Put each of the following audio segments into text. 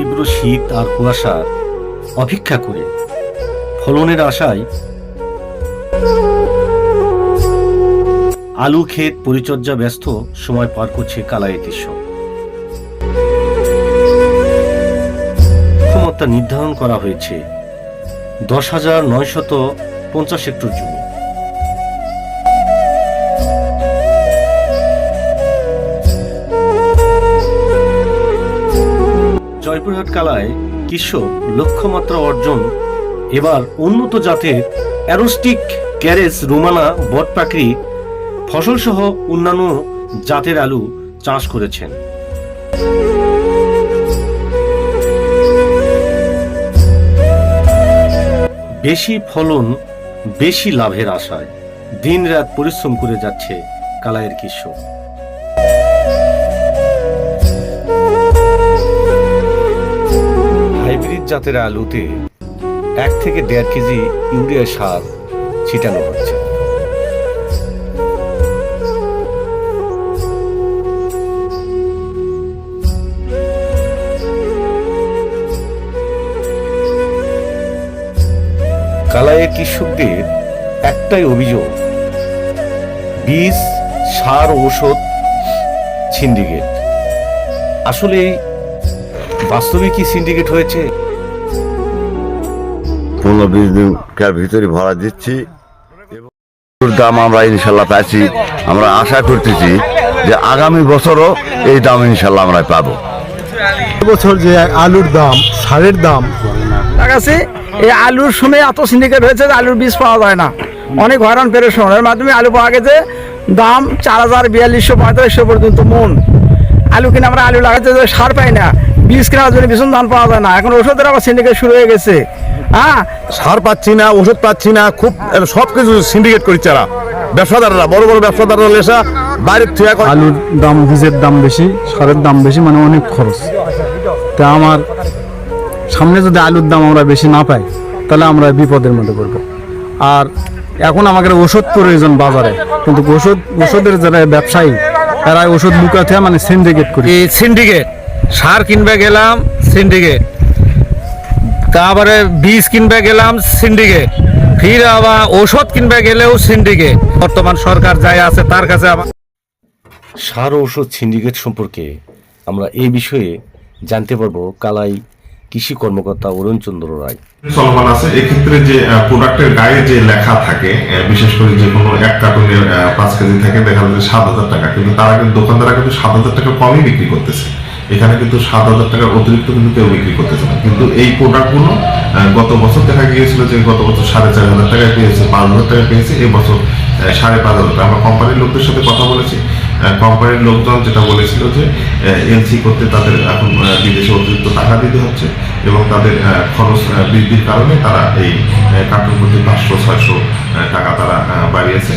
তীব্র শীত আর কুয়াশার অপেক্ষা করে। ফলনের আশায় আলু, ক্ষেত, পরিচর্যা ব্যস্ত, সময় পার করছে কালাইয়ের কৃষক ক্ষমতা নির্ধারণ করা হয়েছে। দশ হাজার নয়শত পঞ্চাশ হেক্টর জমি। জয়পুরহাট কালায় কৃষক লক্ষ্যমাত্রা অর্জন। এবার উন্নত জাতের অ্যারোস্টিক ক্যারেস রোমানা বটপাকড়ি ফসলসহ অন্যান্য জাতের আলু চাষ করেছেন। বেশি ফলন, বেশি লাভের আশায় দিনরাত পরিশ্রম করে যাচ্ছে কালাইয়ের কৃষক হাইব্রিড জাতের আলুতে এক থেকে দেড় কেজি ইউরিয়া সার ছিটানো হচ্ছে কালাইয়ের কৃষকদের একটাই অভিযোগ, বীজ, সার, ঔষধ, সিন্ডিকেট। আসলে বাস্তবে কি সিন্ডিকেট হয়েছে? পনেরো বিশ দিনকার ভিতরে ভরা দিচ্ছি। দাম আমরা ইনশাল্লাহ পাচ্ছি আমরা আশা করতেছি যে আগামী বছরও এই দাম ইনশাল্লাহ আমরা পাবো। বছর যে আলুর দাম সারের দাম। কাছে এই আলুর সময় এত সিন্ডিকেট হয়েছে যে আলুর বীজ পাওয়া যায় না। অনেক হয়রান পেরেশন। এর মাধ্যমে আলু পাওয়া গেছে দাম চার হাজার বিয়াল্লিশশো পঁয়তাল্লিশশো পর্যন্ত মন। আলু কিনে আমরা আলু লাগাতে সার পাই না। বীজ কেনার জন্য ভীষণ ধান পাওয়া যায় না। এখন ওষুধের আবার সিন্ডিকেট শুরু হয়ে গেছে। হ্যাঁ? সার পাচ্ছি না ওষুধ পাচ্ছি না খুব সব কিছু সিন্ডিকেট করছে এরা। ব্যবসাদাররা বড় বড় ব্যবসাদাররা লেসা বাইরের থেকে করে। আলুর দাম বীজের দাম বেশি সারের দাম বেশি মানে অনেক খরচ। তা আমার সামনে যদি আলুর দাম আমরা বেশি না পাই তাহলে আমরা বিপদের মধ্যে পড়ব। আর এখন আমাদের ওষুধ প্রয়োজন বাজারে। কিন্তু ওষুধ ওষুধের যারা ব্যবসায়ী তারা ওষুধ লুকাতে মানে সিন্ডিকেট করি। এই সিন্ডিকেট সার কিনবে গেলাম সিন্ডিকেট তারপরে বীজ কিনবে গেলাম সিন্ডিকেট ফির আবার ওষুধ কিনবে গেলেও সিন্ডিকেট বর্তমান সরকার যাই আছে তার কাছে আবার সার ঔষধ সিন্ডিকেট সম্পর্কে আমরা এই বিষয়ে জানতে পারব কালাই কৃষি কর্মকর্তা অরুণ চন্দ্র রায়। চলমান আছে। এক্ষেত্রে যে প্রোডাক্টের গায়ে যে লেখা থাকে বিশেষ করে যে কোনো এক কার্টুনের পাঁচ কেজি থাকে দেখা যাচ্ছে সাত হাজার টাকা। কিন্তু তারা কিন্তু দোকানদাররা কিন্তু সাত হাজার টাকা কমই বিক্রি করতেছে। এখানে কিন্তু সাত হাজার টাকার অতিরিক্ত কিন্তু কেউ বিক্রি করতেছে না। কিন্তু এই প্রোডাক্টগুলো গত বছর দেখা গিয়েছিল যে গত বছর সাড়ে চার হাজার টাকায় পেয়েছে, পাঁচ হাজার টাকায় পেয়েছে এই বছর সাড়ে পাঁচ হাজার টাকা। আমরা কোম্পানির লোকদের সাথে কথা বলেছি। কোম্পানির লোকজন যেটা বলেছিল যে এলসি করতে তাদের এখন বিদেশে অতিরিক্ত টাকা দিতে হচ্ছে এবং তাদের খরচ বৃদ্ধির কারণে তারা এই কার্টুন প্রতি পাঁচশো, ছয়শো টাকা তারা বাড়িয়েছে।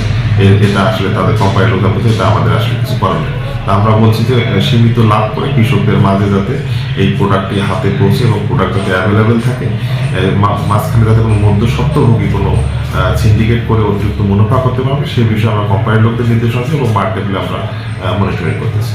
এটা আসলে তাদের কোম্পানির লোকরা বলছে, এটা আমাদের আসলে কিছু করার নেই। আমরা বলছি যে সীমিত লাভ করে কৃষকদের মাঝে যাতে এই প্রোডাক্টটি হাতে পৌঁছে এবং প্রোডাক্ট যাতে অ্যাভেলেবেল থাকে। মাঝখানে যাতে কোনো মধ্যস্বত্বভোগী কোনো সিন্ডিকেট করে অতিরিক্ত মুনাফা করতে পারবে সেই বিষয়ে আমরা কোম্পানির লোকদের নির্দেশ আছে এবং মার্কেটে আমরা মনিটরিং করতেছি।